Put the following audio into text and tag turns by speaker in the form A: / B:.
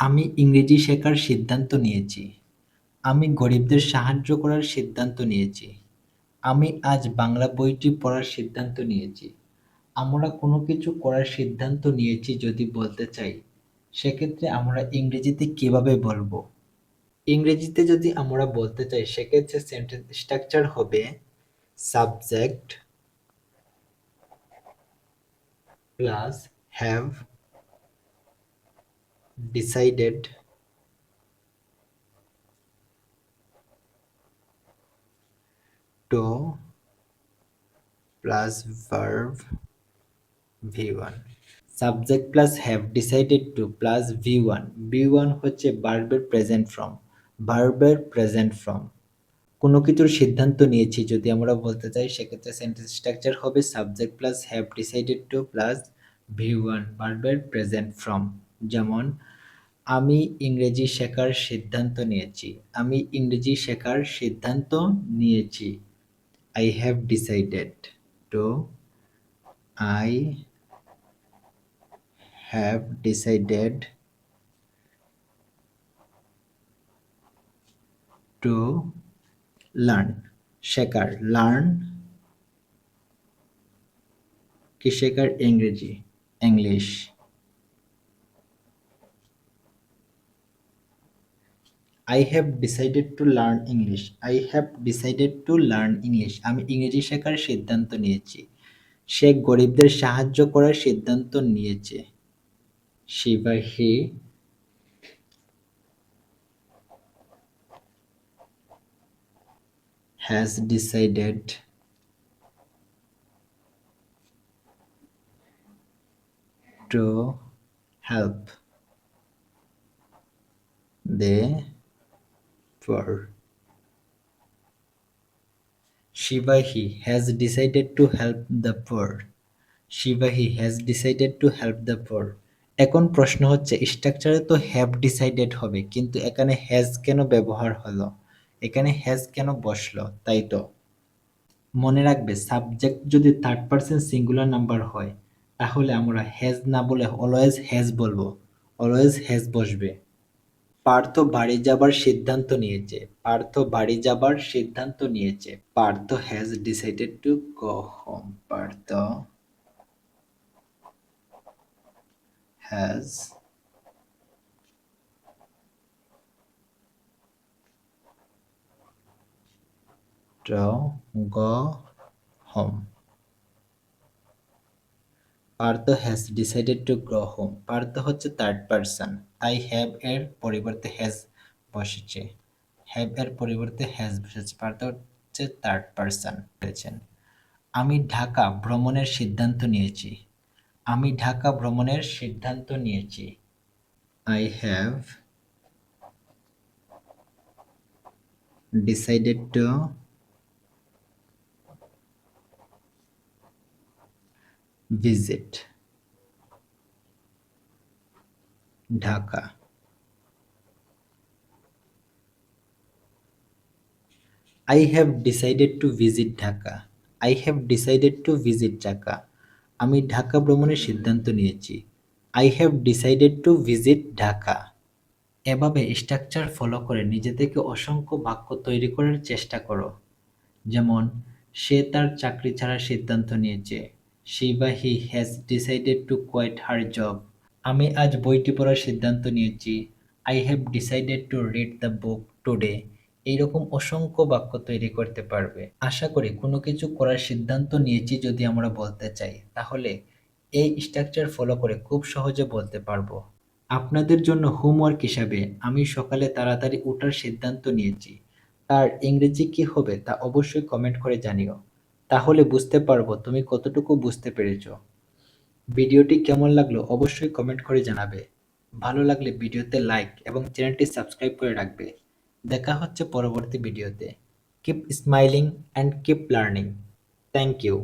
A: আমি ইংরেজি শেখার সিদ্ধান্ত নিয়েছি। আমি গরিবদের সাহায্য করার সিদ্ধান্ত নিয়েছি। আমি আজ বাংলা বইটি পড়ার সিদ্ধান্ত নিয়েছি। আমরা কোনো কিছু করার সিদ্ধান্ত নিয়েছি যদি বলতে চাই, সেক্ষেত্রে আমরা ইংরেজিতে কীভাবে বলব? ইংরেজিতে যদি আমরা বলতে চাই সেক্ষেত্রে সেন্টেন্স স্ট্রাকচার হবে subject plus have decided to plus verb v1 subject plus have decided to plus V one V one হচ্ছে ভার্বের প্রেজেন্ট ফর্ম ভার্বের প্রেজেন্ট ফর্ম কোনো কিছুর সিদ্ধান্ত নিয়েছি যদি আমরা বলতে চাই, সেক্ষেত্রে সেন্টেন্স স্ট্রাকচার হবে subject plus have decided to plus V one ভার্বের প্রেজেন্ট ফর্ম যেমন আমি ইংরেজি শেখার সিদ্ধান্ত নিয়েছি। আমি ইংরেজি শেখার সিদ্ধান্ত নিয়েছি। I have decided to I have decided to learn শেখার। লার্ন কি শেখার? ইংরেজি English I have decided to learn English I have decided to learn English আমি ইংরেজি শেখার সিদ্ধান্ত নিয়েছি। সে গরিবদের সাহায্য করার সিদ্ধান্ত নিয়েছে। শিবা, হি। has decided to help the poor. Shivahi has decided to help the poor. Shivahi has decided to help the poor. এখন প্রশ্ন হচ্ছে স্ট্রাকচারে তো হ্যাভ ডিসাইডেড হবে, কিন্তু এখানে হ্যাজ কেন ব্যবহার হলো এখানে হ্যাজ কেন বসল তাই তো মনে রাখবে সাবজেক্ট যদি থার্ড পার্সন সিঙ্গুলার নাম্বার হয়, তাহলে আমরা হ্যাজ না বলে অলওয়েজ হ্যাজ বলব অলওয়েজ হ্যাজ বসবে পার্থ বাড়ি যাবার সিদ্ধান্ত নিয়েছে। পার্থ বাড়ি যাবার সিদ্ধান্ত নিয়েছে। Partha has decided to go home Partha has to go. Partha has decided to go home Partha হচ্ছে থার্ড পারসন তাই হ্যাভ এর পরিবর্তে হ্যাজ বসেছে। হ্যাভ এর পরিবর্তে হ্যাজ বসেছে। পার্থ হচ্ছে থার্ড পারসন বলেছেন আমি ঢাকা ভ্রমণের সিদ্ধান্ত নিয়েছি। আমি ঢাকা ভ্রমণের সিদ্ধান্ত নিয়েছি। I have decided to visit Dhaka I have decided to visit Dhaka I have decided to visit Dhaka আমি ঢাকা ভ্রমণের সিদ্ধান্ত নিয়েছি। I have decided to visit Dhaka এভাবে স্ট্রাকচার ফলো করে নিজে থেকে অসংখ্য বাক্য তৈরি করার চেষ্টা করো। যেমন, সে তার চাকরি ছাড়ার সিদ্ধান্ত নিয়েছে। Shiba he has decided to quit her job আমি আজ বইটি পড়ার সিদ্ধান্ত নিয়েছি। I have decided to read the book today এইরকম অসংখ্য বাক্য তৈরি করতে পারবে। আশা করি কোনো কিছু করার সিদ্ধান্ত নিয়েছি যদি আমরা বলতে চাই, তাহলে এই স্ট্রাকচার ফলো করে খুব সহজে বলতে পারব। আপনাদের জন্য হোমওয়ার্ক হিসাবে আমি সকালে তাড়াতাড়ি ওঠার সিদ্ধান্ত নিয়েছি। তার ইংরেজি কি হবে তা অবশ্যই কমেন্ট করে জানিও। তাহলে বুঝতে পারব তুমি কতটুকু বুঝতে পেরেছ। ভিডিওটি কেমন লাগল অবশ্যই কমেন্ট করে জানাবে। ভালো লাগলে ভিডিওতে লাইক এবং চ্যানেলটি সাবস্ক্রাইব করে রাখবে। দেখা হচ্ছে পরবর্তী ভিডিওতে। Keep smiling and keep learning thank you